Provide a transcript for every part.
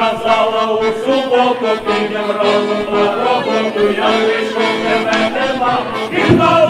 Казала у суботу, півням розум роботу, я вийшов тебе нема і на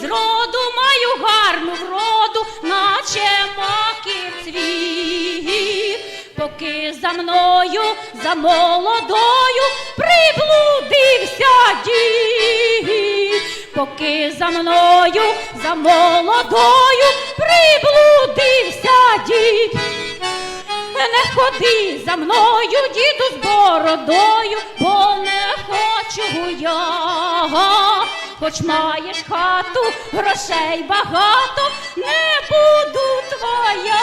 Зроду маю гарну вроду, наче маків цвіт, поки за мною, за молодою приблудився дід, поки за мною, за молодою приблудився дід. Е, не ходи за мною, діду, з бородою, бо не хочу я хоч маєш хату, грошей багато не буду твоя,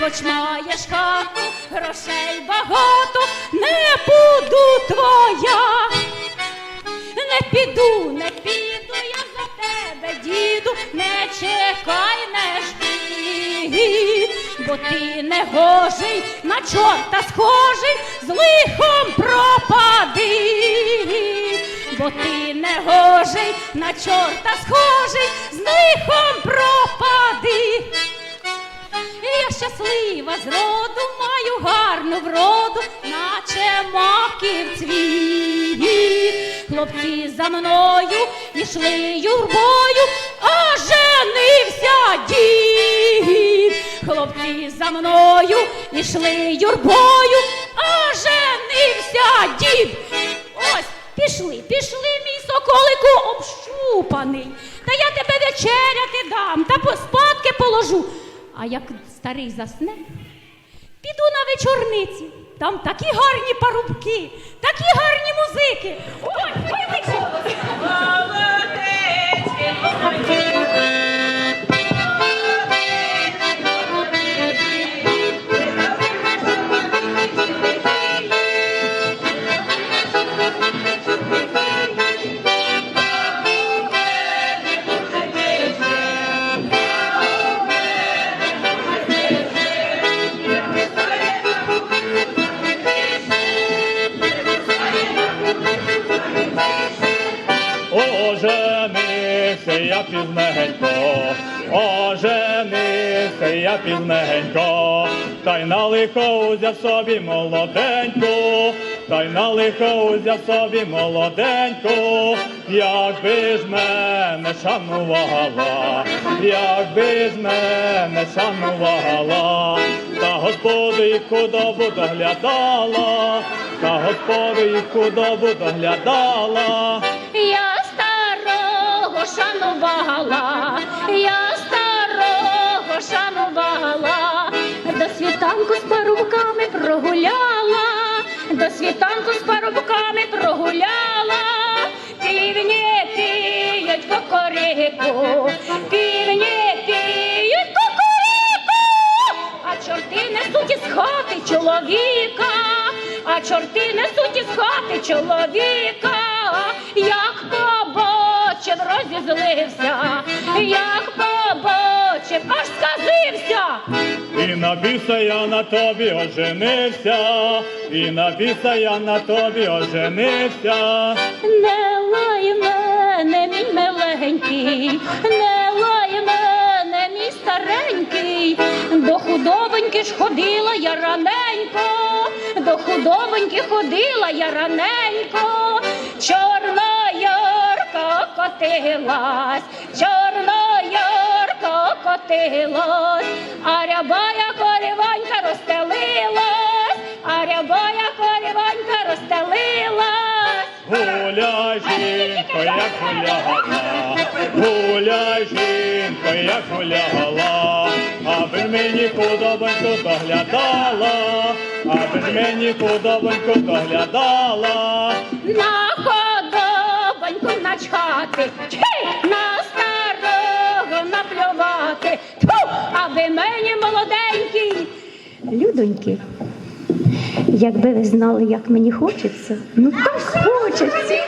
хоч маєш хату, грошей багато не буду твоя, не піду, не піду я за тебе, діду, не чекай, не жди, бо ти не гожий, на чорта схожий, з лихом пропади бо ти не гожий, на чорта схожий, з лихом пропади. Я щаслива з роду, маю гарну вроду, наче маків цвіт. Хлопці за мною ішли юрбою, а женився дід. Хлопці за мною ішли юрбою, а женився дід. Пішли, пішли, мій соколику общупаний. Та я тебе вечеряти дам та поспадки положу. А як старий засне, піду на вечорниці. Там такі гарні парубки, такі гарні музики. Ой, ой, пізненько, та й на лихо узяв собі молоденьку, та й на лихо узяв собі молоденьку, якби ж мене шанувала, якби ж мене шанувала, та господи худобу доглядала, та господи худобу доглядала. Я старого шанувала, я світанку з парубками прогуляла, до світанку з парубками прогуляла, півні піють кокорику, півні піють кокорику, а чорти несуть із хати чоловіка, а чорти несуть із хати чоловіка, як побочив розізлився, як побочив, аж сказився. І на біса я на тобі оженився, і на біса я на тобі оженився. Не лай мене, мій миленький, не лай мене, мій старенький, до худобоньки ж ходила я раненько, до худобоньки ходила я раненько, чорна ярка котилась, чорна ярка котилась, а рябая коріванька розстелилась, а рябая коріванька розстелилась. Гуляй, жінко, як гуляла, гуляй, жінко, як гуляла, аби мені худобоньку доглядала, аби мені худобоньку доглядала. На ходобоньку начхати, на наплювати, Тьфу! аби мені молоденький. Людоньки, якби ви знали, як мені хочеться, ну так хочеться.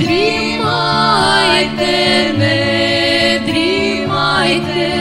Дрімайте, не дрімайте,